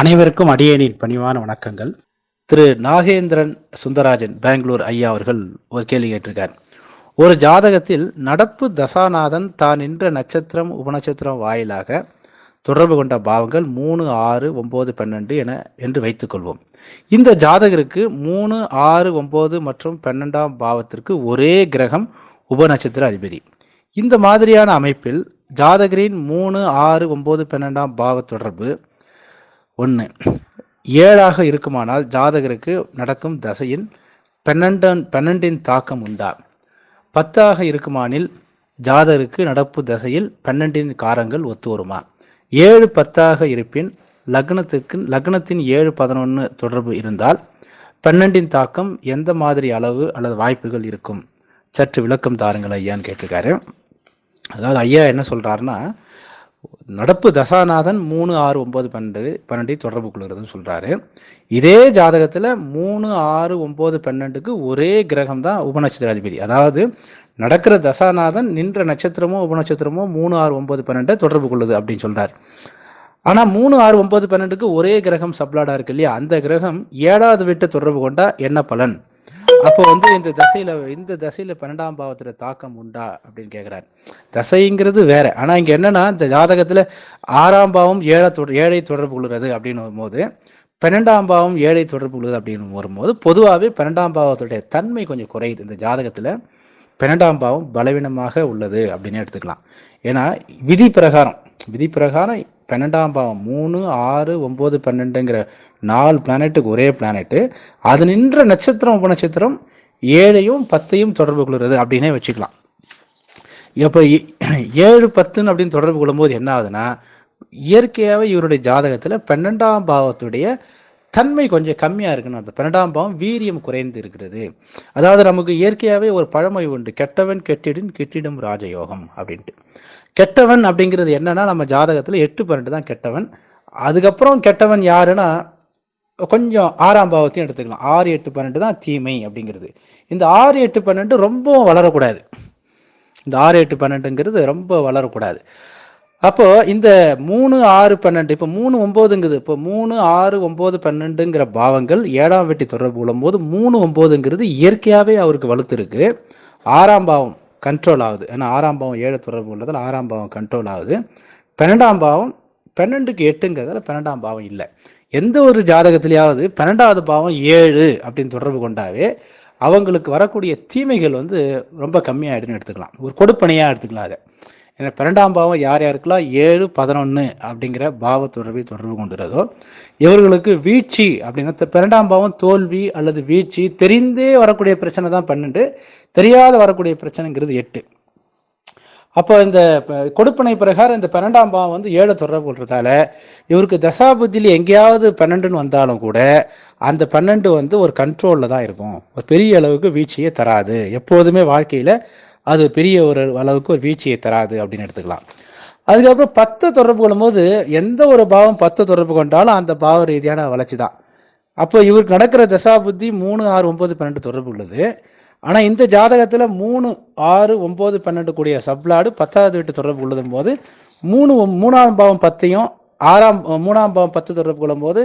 அனைவருக்கும் அடியேனின் பணிவான வணக்கங்கள். திரு நாகேந்திரன் சுந்தராஜன் பெங்களூர் ஐயா அவர்கள் ஒரு கேள்வி கேட்டிருக்கார். ஒரு ஜாதகத்தில் நடப்பு தசாநாதன் தான் நின்ற நட்சத்திரம் உபநட்சத்திரம் வாயிலாக தொடர்பு கொண்ட பாவங்கள் மூணு ஆறு ஒம்பது பன்னெண்டு என என்று வைத்துக்கொள்வோம் இந்த ஜாதகருக்கு மூணு ஆறு ஒம்பது மற்றும் பன்னெண்டாம் பாவத்திற்கு ஒரே கிரகம் உபநட்சத்திர அதிபதி. இந்த மாதிரியான அமைப்பில் ஜாதகரின் மூணு ஆறு ஒம்பது பன்னெண்டாம் பாவ தொடர்பு ஒன்று ஏழாக இருக்குமானால் ஜாதகருக்கு நடக்கும் தசையில் பன்னெண்டன் பன்னெண்டின் தாக்கம் உண்டா? பத்தாக இருக்குமானில் ஜாதகருக்கு நடப்பு தசையில் பன்னெண்டின் காரங்கள் ஒத்து வருமா ஏழு பத்தாக இருப்பின் லக்னத்துக்கு லக்னத்தின் ஏழு பதினொன்று தொடர்பு இருந்தால் பன்னெண்டின் தாக்கம் எந்த மாதிரி அளவு அல்லது வாய்ப்புகள் இருக்கும்? சற்று விளக்கம் தாருங்கள் ஐயான்னு கேட்டிருக்காரு. அதாவது ஐயா என்ன சொல்கிறாருன்னா நடப்பு தசாநாதன் மூணு ஆறு ஒம்பது பன்னெண்டு பன்னெண்டை தொடர்பு கொள்கிறதுன்னு சொல்கிறாரு இதே ஜாதகத்தில் மூணு ஆறு ஒம்பது பன்னெண்டுக்கு ஒரே கிரகம் தான் உபநட்சத்திராதிபதி. அதாவது நடக்கிற தசாநாதன் நின்ற நட்சத்திரமோ உபநட்சத்திரமோ மூணு ஆறு ஒம்பது பன்னெண்டை தொடர்பு கொள்ளுது அப்படின்னு சொல்கிறார் ஆனால் மூணு ஆறு ஒம்பது பன்னெண்டுக்கு ஒரே கிரகம் சப்ளாடாக இருக்கு இல்லையா? அந்த கிரகம் ஏழாவது வீட்டை தொடர்பு கொண்டால் என்ன பலன்? அப்போ வந்து இந்த தசையில இந்த தசையில பன்னெண்டாம் பாவத்துல தாக்கம் உண்டா அப்படின்னு கேக்குறாரு. தசைங்கிறது வேற. ஆனா இங்க என்னன்னா இந்த ஜாதகத்துல ஆறாம் பாவம் ஏழை தொட ஏழை தொடர்பு கொள்கிறது அப்படின்னு வரும்போது பன்னெண்டாம் பாவம் ஏழை தொடர்பு கொள்வது அப்படின்னு வரும்போது பொதுவாகவே பன்னெண்டாம் பாவத்துடைய தன்மை கொஞ்சம் குறையுது. இந்த ஜாதகத்துல பன்னெண்டாம் பாவம் பலவீனமாக உள்ளது அப்படின்னு எடுத்துக்கலாம். ஏன்னா விதி பிரகாரம். விதி பிரகாரம் பன்னெண்டாம் பாவம் மூணு ஆறு ஒம்பது பன்னெண்டுங்கிற நாலு பிளானெட்டுக்கு ஒரே பிளானெட்டு அது நின்ற நட்சத்திரம் உபநட்சத்திரம் ஏழையும் பத்தையும் தொடர்பு கொள்கிறது அப்படின்னே வச்சுக்கலாம். இப்போ ஏழு பத்துன்னு அப்படின்னு தொடர்பு கொள்ளும்போது என்ன ஆகுதுன்னா இயற்கையாகவே இவருடைய ஜாதகத்தில் பன்னெண்டாம் பாவத்துடைய தன்மை கொஞ்சம் கம்மியாக இருக்குன்னு அர்த்தம். பன்னெண்டாம் பாவம் வீரியம் குறைந்து இருக்கிறது. அதாவது நமக்கு இயற்கையாகவே ஒரு பழமொழி உண்டு கெட்டவன் கெட்டிடின் கெட்டிடும் ராஜயோகம் அப்படின்ட்டு. கெட்டவன் அப்படிங்கிறது என்னன்னா நம்ம ஜாதகத்தில் எட்டு பன்னெண்டு தான் கெட்டவன். அதுக்கப்புறம் கெட்டவன் யாருன்னா கொஞ்சம் ஆறாம் பாவத்தையும் எடுத்துக்கலாம். ஆறு எட்டு பன்னெண்டு தான் தீமை அப்படிங்கிறது. இந்த ஆறு எட்டு பன்னெண்டு ரொம்பவும் வளரக்கூடாது. இந்த ஆறு எட்டு பன்னெண்டுங்கிறது ரொம்ப வளரக்கூடாது. அப்போ இந்த மூணு ஆறு பன்னெண்டு இப்போ மூணு ஒம்போதுங்குது. இப்போ மூணு ஆறு ஒம்பது பன்னெண்டுங்கிற பாவங்கள் ஏழாம் வெட்டி தொடர்பு போது மூணு ஒம்போதுங்கிறது இயற்கையாகவே அவருக்கு வலுத்து இருக்கு ஆறாம் பாவம் கண்ட்ரோல் ஆகுது. ஏன்னா ஆறாம் பாவம் ஏழு தொடர்பு உள்ளதால் ஆறாம் பாவம் கண்ட்ரோல் ஆகுது. பன்னெண்டாம் பாவம் பன்னெண்டுக்கு எட்டுங்கிறதால பன்னெண்டாம் பாவம் இல்லை. எந்த ஒரு ஜாதகத்திலேயாவது பன்னெண்டாவது பாவம் ஏழு அப்படின்னு தொடர்பு கொண்டாவே அவங்களுக்கு வரக்கூடிய தீமைகள் வந்து ரொம்ப கம்மியாகிடுன்னு எடுத்துக்கலாம். ஒரு கொடுப்பனையாக எடுத்துக்கலாம் அதை ஏன்னா பன்னெண்டாம் பாவம் யார் யாருக்கெல்லாம் ஏழு பதினொன்று அப்படிங்கிற பாவ தொடர்பை தொடர்பு கொண்டுறதோ இவர்களுக்கு வீழ்ச்சி அப்படின்னா பன்னெண்டாம் பாவம் தோல்வி அல்லது வீழ்ச்சி தெரிந்தே வரக்கூடிய பிரச்சனை தான் பன்னெண்டு தெரியாத வரக்கூடிய பிரச்சனைங்கிறது எட்டு. அப்போ இந்த கொடுப்பனை பிரகாரம் இந்த பன்னெண்டாம் பாவம் வந்து ஏழை தொடர்பு கொள்றதால இவருக்கு தசாபுத்தியில் எங்கேயாவது பன்னெண்டுன்னு வந்தாலும் கூட அந்த பன்னெண்டு வந்து ஒரு கண்ட்ரோலில் தான் இருக்கும். ஒரு பெரிய அளவுக்கு வீழ்ச்சியை தராது. எப்போதுமே வாழ்க்கையில் அது பெரிய ஒரு அளவுக்கு ஒரு வீழ்ச்சியை தராது அப்படின்னு எடுத்துக்கலாம். அதுக்கப்புறம் பத்து தொடர்பு கொள்ளும்போது எந்த ஒரு பாவம் பத்து தொடர்பு கொண்டாலும் அந்த பாவ ரீதியான வளர்ச்சி தான். அப்போ இவருக்கு நடக்கிற தசா புத்தி மூணு ஆறு ஒம்பது பன்னெண்டு தொடர்பு உள்ளது. ஆனால் இந்த ஜாதகத்தில் மூணு ஆறு ஒம்பது பன்னெண்டு கூடிய சப்ளாடு பத்தாவது வீட்டு தொடர்பு உள்ளதும் போது மூணு மூணாம் பாவம் பத்தையும் ஆறாம் மூணாம் பாவம் பத்து தொடர்பு கொள்ளும்போது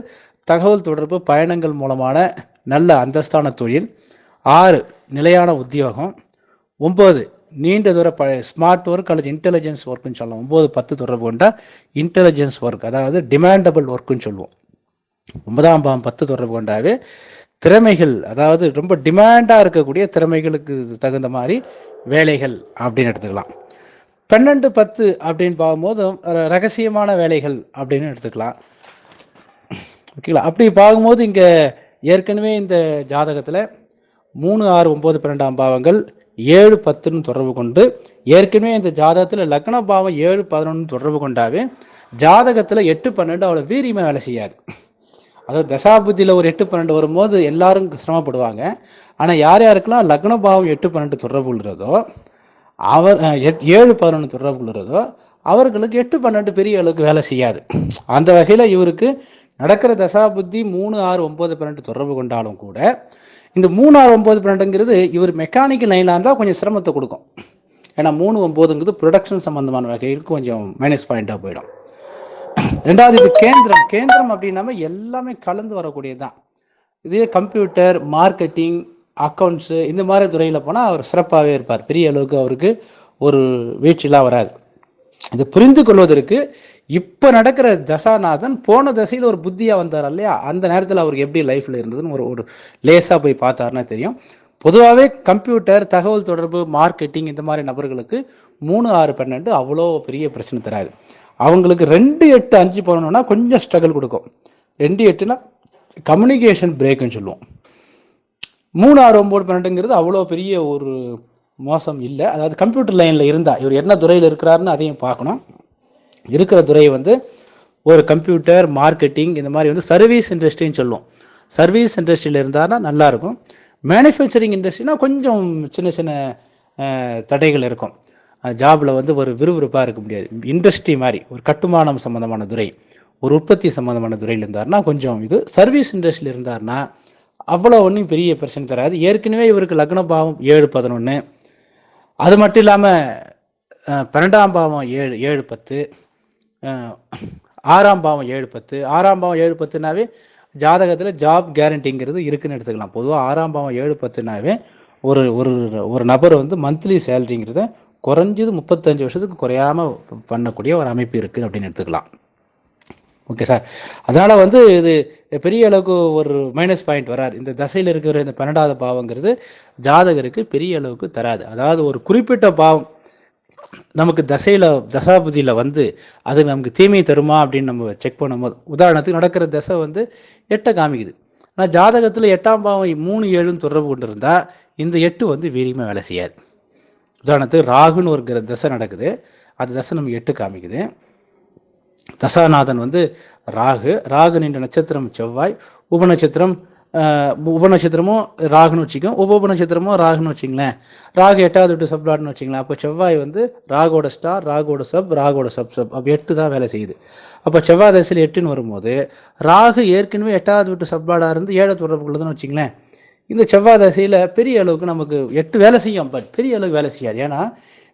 தகவல் தொடர்பு பயணங்கள் மூலமான நல்ல அந்தஸ்தான தொழில் ஆறு நிலையான உத்தியோகம் ஒம்பது நீண்ட தூர ப ஸ்மார்ட் ஒர்க் அல்லது இன்டெலிஜென்ஸ் ஒர்க்குன்னு சொல்லலாம். ஒம்பது பத்து தொடர்பு கொண்டா இன்டெலிஜென்ஸ் ஒர்க் அதாவது டிமாண்டபிள் ஒர்க்குன்னு சொல்லுவோம். ஒன்பதாம் பாவம் பத்து தொடர்பு கொண்டாவே திறமைகள் அதாவது ரொம்ப டிமாண்டாக இருக்கக்கூடிய திறமைகளுக்கு தகுந்த மாதிரி வேலைகள் அப்படின்னு எடுத்துக்கலாம். பன்னெண்டு பத்து அப்படின்னு பார்க்கும்போது ரகசியமான வேலைகள் அப்படின்னு எடுத்துக்கலாம். ஓகேங்களா? அப்படி பார்க்கும்போது இங்கே ஏற்கனவே இந்த ஜாதகத்தில் மூணு ஆறு ஒம்பது பன்னெண்டாம் பாவங்கள் ஏழு பத்துன்னு தொடர்பு கொண்டு ஏற்கனவே இந்த ஜாதகத்தில் லக்ன பாவம் ஏழு பதினொன்று தொடர்பு கொண்டாவே ஜாதகத்தில் எட்டு பன்னெண்டு அவ்வளோ வீரியமாக வேலை செய்யாது. அதாவது தசாபுத்தியில் ஒரு எட்டு பன்னெண்டு வரும்போது எல்லாரும் சிரமப்படுவாங்க. ஆனால் யார் யாருக்கெல்லாம் லக்ன பாவம் எட்டு பன்னெண்டு தொடர்பு கொள்கிறதோ அவர் ஏழு பதினொன்று தொடர்பு கொள்கிறதோ அவர்களுக்கு எட்டு பன்னெண்டு பெரிய அளவுக்கு வேலை செய்யாது. அந்த வகையில் இவருக்கு நடக்கிற தசாபுத்தி மூணு ஆறு ஒம்பது பன்னெண்டு தொடர்பு கொண்டாலும் கூட இந்த மூணு ஆறு ஒம்பது பன்னெண்டுங்கிறது இவர் மெக்கானிக்கல் லைனாக இருந்தால் கொஞ்சம் சிரமத்தை கொடுக்கும். ஏன்னா மூணு ஒம்போதுங்கிறது ப்ரொடக்ஷன் சம்மந்தமான வகைகளுக்கு கொஞ்சம் மைனஸ் பாயிண்ட்டாக போயிடும். ரெண்டாவது இது கேந்திரம். கேந்திரம் அப்படின்னாம எல்லாமே கலந்து வரக்கூடியது தான் இதே கம்ப்யூட்டர் மார்க்கெட்டிங் அக்கௌண்ட்ஸு இந்த மாதிரி துறையில் போனால் அவர் சிறப்பாகவே இருப்பார். பெரிய அளவுக்கு அவருக்கு ஒரு வீழ்ச்சிலாம் வராது. இதை புரிந்து கொள்வதற்கு இப்போ நடக்கிற தசாநாதன் போன தசையில் ஒரு புத்தியாக வந்தார் இல்லையா? அந்த நேரத்தில் அவருக்கு எப்படி லைஃப்பில் இருந்ததுன்னு ஒரு ஒரு லேசாக போய் பார்த்தாருன்னா தெரியும். பொதுவாகவே கம்ப்யூட்டர் தகவல் தொடர்பு மார்க்கெட்டிங் இந்த மாதிரி நபர்களுக்கு மூணு ஆறு பன்னெண்டு அவ்வளோ பெரிய பிரச்சனை தராது. அவங்களுக்கு ரெண்டு எட்டு அஞ்சு போகணுன்னா கொஞ்சம் ஸ்ட்ரகிள் கொடுக்கும். ரெண்டு எட்டுனா கம்யூனிகேஷன் பிரேக்குன்னு சொல்லுவோம். மூணு ஆறு ஒம்பது பன்னெண்டுங்கிறது அவ்வளோ பெரிய ஒரு மோசம் இல்லை. அதாவது கம்ப்யூட்டர் லைனில் இருந்தால் இவர் என்ன துறையில் இருக்கிறாருன்னு அதையும் பார்க்கணும். இருக்கிற துறை வந்து ஒரு கம்ப்யூட்டர் மார்க்கெட்டிங் இந்த மாதிரி வந்து சர்வீஸ் இண்டஸ்ட்ரின்னு சொல்லுவோம். சர்வீஸ் இண்டஸ்ட்ரியில் இருந்தாருன்னா நல்லாயிருக்கும் மேனுஃபேக்சரிங் இண்டஸ்ட்ரினா கொஞ்சம் சின்ன சின்ன தடைகள் இருக்கும். ஜாபில் வந்து ஒரு விறுவிறுப்பாக இருக்க முடியாது. இண்டஸ்ட்ரி மாதிரி ஒரு கட்டுமானம் சம்மந்தமான துறை ஒரு உற்பத்தி சம்மந்தமான துறையில் இருந்தாருன்னா கொஞ்சம் இது சர்வீஸ் இண்டஸ்ட்ரியில் இருந்தாருன்னா அவ்வளோ ஒன்றும் பெரிய பிரச்சனை தராது. ஏற்கனவே இவருக்கு லக்ன பாவம் ஏழு பதினொன்று அது மட்டும் இல்லாமல் பன்னெண்டாம் பாவம் ஏழு ஏழு பத்து. ஆறாம் பாவம் ஏழு பத்து. ஆறாம் பாவம் ஏழு பத்துனாவே ஜாதகத்தில் ஜாப் கேரண்டிங்கிறது இருக்குன்னு எடுத்துக்கலாம். பொதுவாக ஆறாம் பாவம் ஏழு பத்துனாவே ஒரு ஒரு ஒரு நபர் வந்து மந்த்லி சேலரிங்கிறத குறைஞ்சது முப்பத்தஞ்சு வருஷத்துக்கு குறையாம பண்ணக்கூடிய ஒரு அமைப்பு இருக்குது அப்படின்னு எடுத்துக்கலாம். ஓகே சார் அதனால் வந்து இது பெரிய அளவுக்கு ஒரு மைனஸ் பாயிண்ட் வராது. இந்த தசையில் இருக்கிற இந்த பன்னெண்டாவது பாவங்கிறது ஜாதகருக்கு பெரிய அளவுக்கு தராது. அதாவது ஒரு குறிப்பிட்ட பாவம் நமக்கு தசையில் தசாபதியில் வந்து அது நமக்கு தீமையை தருமா அப்படின்னு நம்ம செக் பண்ணும்போது உதாரணத்துக்கு நடக்கிற தசை வந்து எட்டை காமிக்குது. ஆனால் ஜாதகத்தில் எட்டாம் பாவம் மூணு ஏழுன்னு தொடர்பு கொண்டு இருந்தால் இந்த எட்டு வந்து வீரியமாக வேலை செய்யாது. உதாரணத்துக்கு ராகுன்னு ஒரு கிர- தசை நடக்குது. அந்த தசை நம்ம எட்டு காமிக்குது. தசாநாதன் வந்து ராகு. ராகு நின்ற நட்சத்திரம் செவ்வாய். உபநட்சத்திரம் உபநட்சத்திரமும் ராகுன்னு வச்சுக்கோம் உப உபநட்சத்திரமும் ராகுன்னு வச்சுங்களேன். ராகு எட்டாவது விட்டு சப்ளாட்னு வச்சுங்களேன். அப்போ செவ்வாய் வந்து ராகோட ஸ்டார் ராகோட சப் ராகோட சப் சப் அப்போ எட்டு தான் வேலை செய்யுது. அப்போ செவ்வாய் தசையில் எட்டுன்னு வரும்போது ராகு ஏற்கனவே எட்டாவது விட்டு சப்ளாடாக இருந்து ஏழை தொடர்புக்குள்ளதுன்னு வச்சுங்களேன். இந்த செவ்வாய் தசையில் பெரிய அளவுக்கு நமக்கு எட்டு வேலை செய்யும். பட் பெரிய அளவுக்கு வேலை செய்யாது. ஏன்னா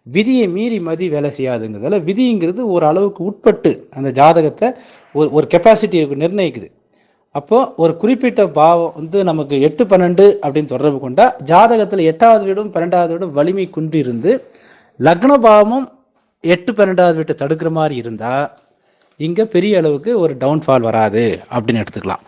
விதியை மீறி மதி வேலை செய்யாதுங்கிறதால விதிங்கிறது ஒரு அளவுக்கு உட்பட்டு அந்த ஜாதகத்தை ஒரு ஒரு கெப்பாசிட்டி நிர்ணயிக்குது. அப்போது ஒரு குறிப்பிட்ட பாவம் வந்து நமக்கு எட்டு பன்னெண்டு அப்படின்னு தொடர்பு கொண்டா ஜாதகத்தில் எட்டாவது வீடும் பன்னெண்டாவது வீடும் வலிமை குன்றி இருந்து லக்ன பாவமும் எட்டு பன்னெண்டாவது வீட்டை தடுக்கிற மாதிரி இருந்தால் இங்கே பெரிய அளவுக்கு ஒரு டவுன்ஃபால் வராது அப்படின்னு எடுத்துக்கலாம்.